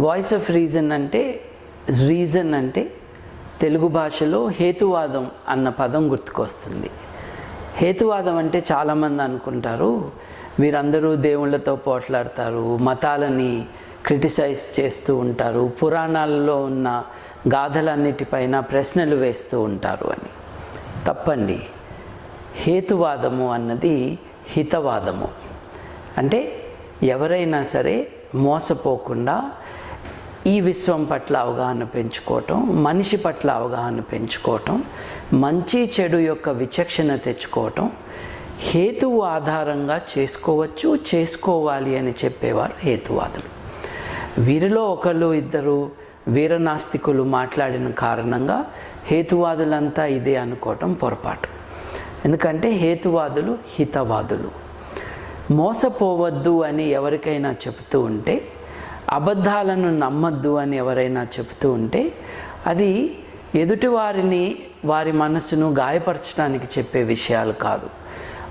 Voice of reason అంటే reason అంటే తెలుగు భాషలో హేతువాదం అన్న పదం గుర్తుకొస్తుంది. హేతువాదం అంటే చాలామంది అనుకుంటారు వీరందరూ దేవుళ్ళతో పోట్లాడతారు మతాలని క్రిటిసైజ్ చేస్తూ ఉంటారు పురాణాలలో ఉన్న గాథలన్నిటిపైన ప్రశ్నలు వేస్తూ ఉంటారు అని. తప్పండి. హేతువాదము అన్నది హితవాదము. అంటే ఎవరైనా సరే మోసపోకుండా ఈ విశ్వం పట్ల అవగాహన పెంచుకోవటం మనిషి పట్ల అవగాహన పెంచుకోవటం మంచి చెడు యొక్క విచక్షణ తెచ్చుకోవటం హేతువు ఆధారంగా చేసుకోవచ్చు చేసుకోవాలి అని చెప్పేవారు హేతువాదులు. వీరిలో ఒకళ్ళు ఇద్దరు వీరనాస్తికులు మాట్లాడిన కారణంగా హేతువాదులంతా ఇదే అనుకోవటం పొరపాటు. ఎందుకంటే హేతువాదులు హితవాదులు. మోసపోవద్దు అని ఎవరికైనా చెబుతూ ఉంటే అబద్ధాలను నమ్మద్దు అని ఎవరైనా చెబుతూ ఉంటే అది ఎదుటివారిని వారి మనసును గాయపరచడానికి చెప్పే విషయాలు కాదు.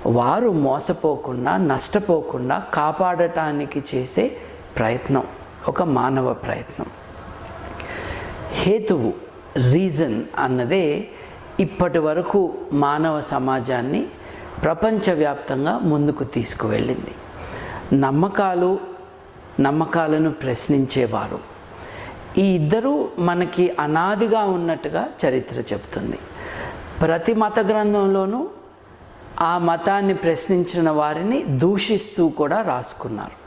వారు మోసపోకుండా నష్టపోకుండా కాపాడటానికి చేసే ప్రయత్నం ఒక మానవ ప్రయత్నం. హేతువు రీజన్ అన్నదే ఇప్పటి వరకు మానవ సమాజాన్ని ప్రపంచవ్యాప్తంగా ముందుకు తీసుకువెళ్ళింది. నమ్మకాలు నమ్మకాలను ప్రశ్నించేవారు. ఈ ఇద్దరూ మనకి అనాదిగా ఉన్నట్టుగా చరిత్ర చెబుతుంది. ప్రతి మత గ్రంథంలోనూ ఆ మతాన్ని ప్రశ్నించిన వారిని దూషిస్తూ కూడా రాసుకున్నారు.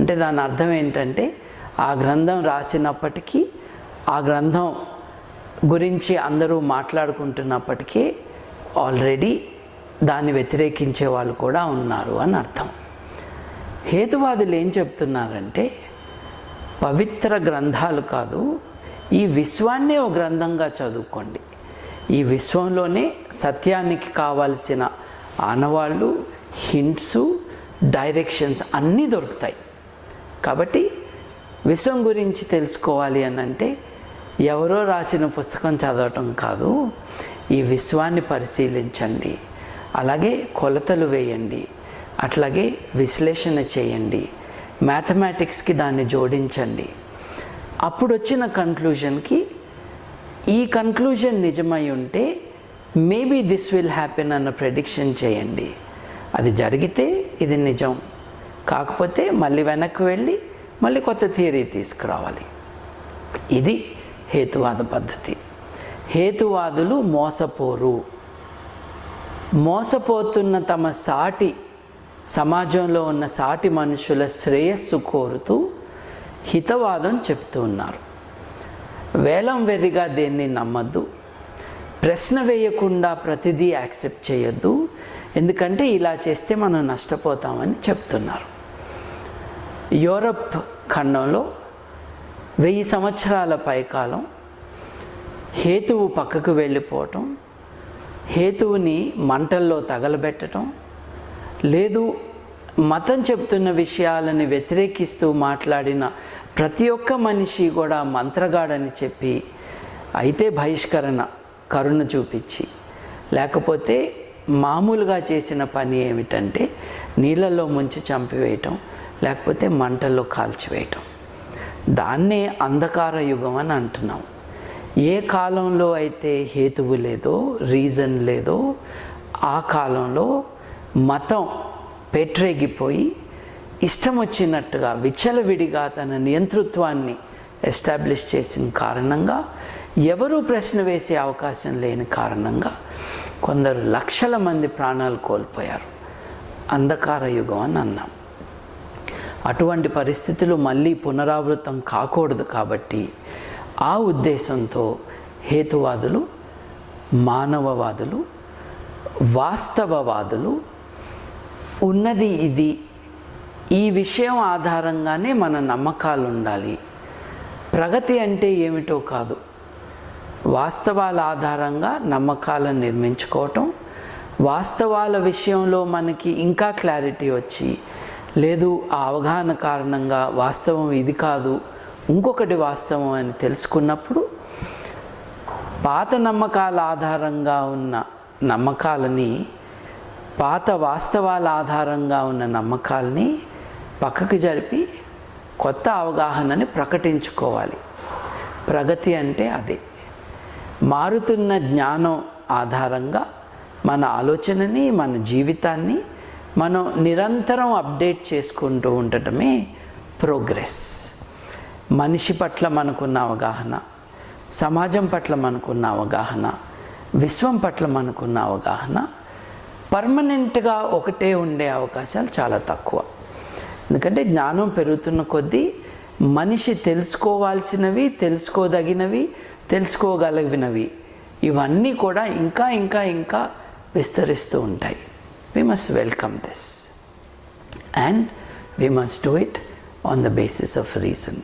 అంటే దాని అర్థం ఏంటంటే ఆ గ్రంథం రాసినప్పటికీ ఆ గ్రంథం గురించి అందరూ మాట్లాడుకుంటున్నప్పటికీ ఆల్రెడీ దాన్ని వ్యతిరేకించే వాళ్ళు కూడా ఉన్నారు అని అర్థం. హేతువాదులు ఏం చెప్తున్నారంటే పవిత్ర గ్రంథాలు కాదు ఈ విశ్వాన్నే ఒక గ్రంథంగా చదువుకోండి. ఈ విశ్వంలోనే సత్యానికి కావాల్సిన ఆనవాళ్ళు హింట్స్ డైరెక్షన్స్ అన్నీ దొరుకుతాయి. కాబట్టి విశ్వం గురించి తెలుసుకోవాలి అని అంటే ఎవరో రాసిన పుస్తకం చదవటం కాదు ఈ విశ్వాన్ని పరిశీలించండి. అలాగే కొలతలు వేయండి. అట్లాగే విశ్లేషణ చేయండి. మ్యాథమెటిక్స్కి దాన్ని జోడించండి. అప్పుడు వచ్చిన కన్క్లూజన్కి ఈ కన్క్లూజన్ నిజమై ఉంటే మేబీ దిస్ విల్ హ్యాపెన్ అన్న ప్రెడిక్షన్ చేయండి. అది జరిగితే ఇది నిజం. కాకపోతే మళ్ళీ వెనక్కి వెళ్ళి మళ్ళీ కొత్త థియరీ తీసుకురావాలి. ఇది హేతువాద పద్ధతి. హేతువాదులు మోసపోరు. మోసపోతున్న తమ సాటి సమాజంలో ఉన్న సాటి మనుషుల శ్రేయస్సు కోరుతూ హితవాదం చెప్తూ ఉన్నారు. వేలం వెర్రిగా దేన్ని నమ్మద్దు. ప్రశ్న వేయకుండా ప్రతిదీ యాక్సెప్ట్ చేయొద్దు. ఎందుకంటే ఇలా చేస్తే మనం నష్టపోతామని చెప్తున్నారు. యూరప్ ఖండంలో వెయ్యి సంవత్సరాల పైకాలం హేతువు పక్కకు వెళ్ళిపోవటం హేతువుని మంటల్లో తగలబెట్టడం లేదు మతం చెప్తున్న విషయాలని వ్యతిరేకిస్తూ మాట్లాడిన ప్రతి ఒక్క మనిషి కూడా మంత్రగాడని చెప్పి అయితే బహిష్కరణ కరుణ చూపించి. లేకపోతే మామూలుగా చేసిన పని ఏమిటంటే నీళ్ళల్లో ముంచి చంపివేయటం లేకపోతే మంటల్లో కాల్చివేయటం. దాన్నే అంధకార యుగం అని అంటున్నాం. ఏ కాలంలో అయితే హేతువు లేదో రీజన్ లేదో ఆ కాలంలో మతం పెట్రేగిపోయి ఇష్టం వచ్చినట్టుగా విచ్చలవిడిగా తన నియంతృత్వాన్ని ఎస్టాబ్లిష్ చేసిన కారణంగా ఎవరూ ప్రశ్న వేసే అవకాశం లేని కారణంగా కొందరు లక్షల మంది ప్రాణాలు కోల్పోయారు. అంధకార యుగం అని అన్నాం. అటువంటి పరిస్థితులు మళ్ళీ పునరావృతం కాకూడదు కాబట్టి ఆ ఉద్దేశంతో హేతువాదులు మానవవాదులు వాస్తవవాదులు ఉన్నది ఇది. ఈ విషయం ఆధారంగానే మన నమ్మకాలు ఉండాలి ప్రగతి అంటే ఏమిటో కాదు. వాస్తవాల ఆధారంగా నమ్మకాలను నిర్మించుకోవటం వాస్తవాల విషయంలో మనకి ఇంకా క్లారిటీ వచ్చి లేదు ఆ అవగాహన కారణంగా వాస్తవం ఇది కాదు ఇంకొకటి వాస్తవం అని తెలుసుకున్నప్పుడు పాత నమ్మకాల ఆధారంగా ఉన్న నమ్మకాలని పాత వాస్తవాల ఆధారంగా ఉన్న నమ్మకాల్ని పక్కకి జరిపి కొత్త అవగాహనని ప్రకటించుకోవాలి. ప్రగతి అంటే అదే. మారుతున్న జ్ఞానం ఆధారంగా మన ఆలోచనని మన జీవితాన్ని మనం నిరంతరం అప్డేట్ చేసుకుంటూ ఉండటమే ప్రోగ్రెస్. మనిషి పట్ల మనకున్న అవగాహన సమాజం పట్ల మనకున్న అవగాహన విశ్వం పట్ల మనకున్న అవగాహన పర్మనెంట్గా ఒకటే ఉండే అవకాశాలు చాలా తక్కువ. ఎందుకంటే జ్ఞానం పెరుగుతున్న కొద్దీ మనిషి తెలుసుకోవాల్సినవి తెలుసుకోదగినవి తెలుసుకోగలిగినవి ఇవన్నీ కూడా ఇంకా ఇంకా ఇంకా విస్తరిస్తూ ఉంటాయి. We must welcome this and we must do it on the basis of reason